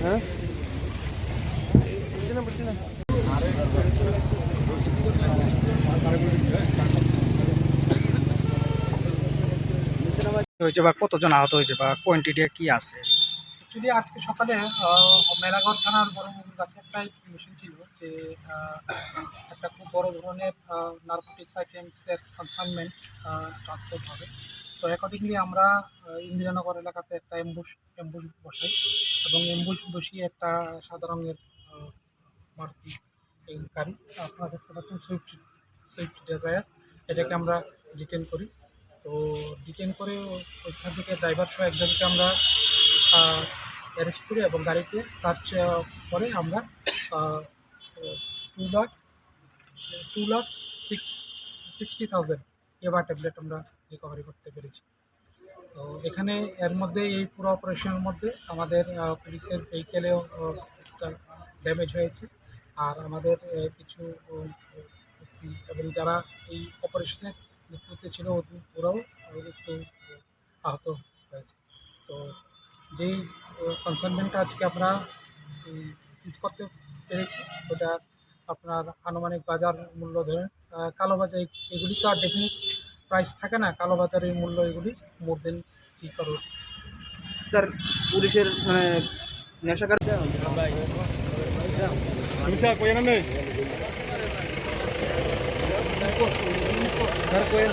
হ্যাঁ হয়েছে বা কতজন আহত হয়েছে বা কোয়ান্টিটি কি আছে? অ্যাকচুয়ালি আজকে সকালে মেলাঘর থানার বড় কাছে একটা ইনফরমেশন ছিল। যে একটা খুব বড় ধরনের নার্কোটিক্স আইটেমসের কনসাইনমেন্ট ট্রান্সপোর্ট হবে। তো অ্যাকর্ডিংলি আমরা ইন্দিরানগর এলাকাতে একটা এম্বুশ এম্বুশ বসাই এবং এম্বুশ বসিয়ে একটা সাদা রঙের মারুতি গাড়ি। আপনারা দেখতে পাচ্ছেন সুইফট সুইফট ডিজায়ার এটাকে আমরা ডিটেন করি। তো ডিটেন করে ওইখান থেকে ড্রাইভার সহ একজনকে আমরা অ্যারেস্ট করি এবং গাড়িতে সার্চ করে আমরা two lakh two lakh six sixty thousand এবার ট্যাবলেট আমরা রিকভারি করতে পেরেছি। তো এখানে এর মধ্যে এই পুরো অপারেশনের মধ্যে আমাদের পুলিশের ভেহিকেলেও একটা ড্যামেজ হয়েছে। আর আমাদের কিছু এবং যারা এই অপারেশনের নেতৃত্বে ছিল ওরাও একটু আহত হয়েছে। তো যেই কনসার্নমেন্টটা আজকে আমরা সিজ করতে পেরেছি। ওটা আপনার আনুমানিক বাজার মূল্য ধরে কালোবাজার এগুলি তো আর ডেফিনিট প্রাইস থাকে না কালোবাজারের মূল্য এগুলি মোর দেন থ্রি করোড়। স্যার পুলিশের মানে নেশাকার sir Koel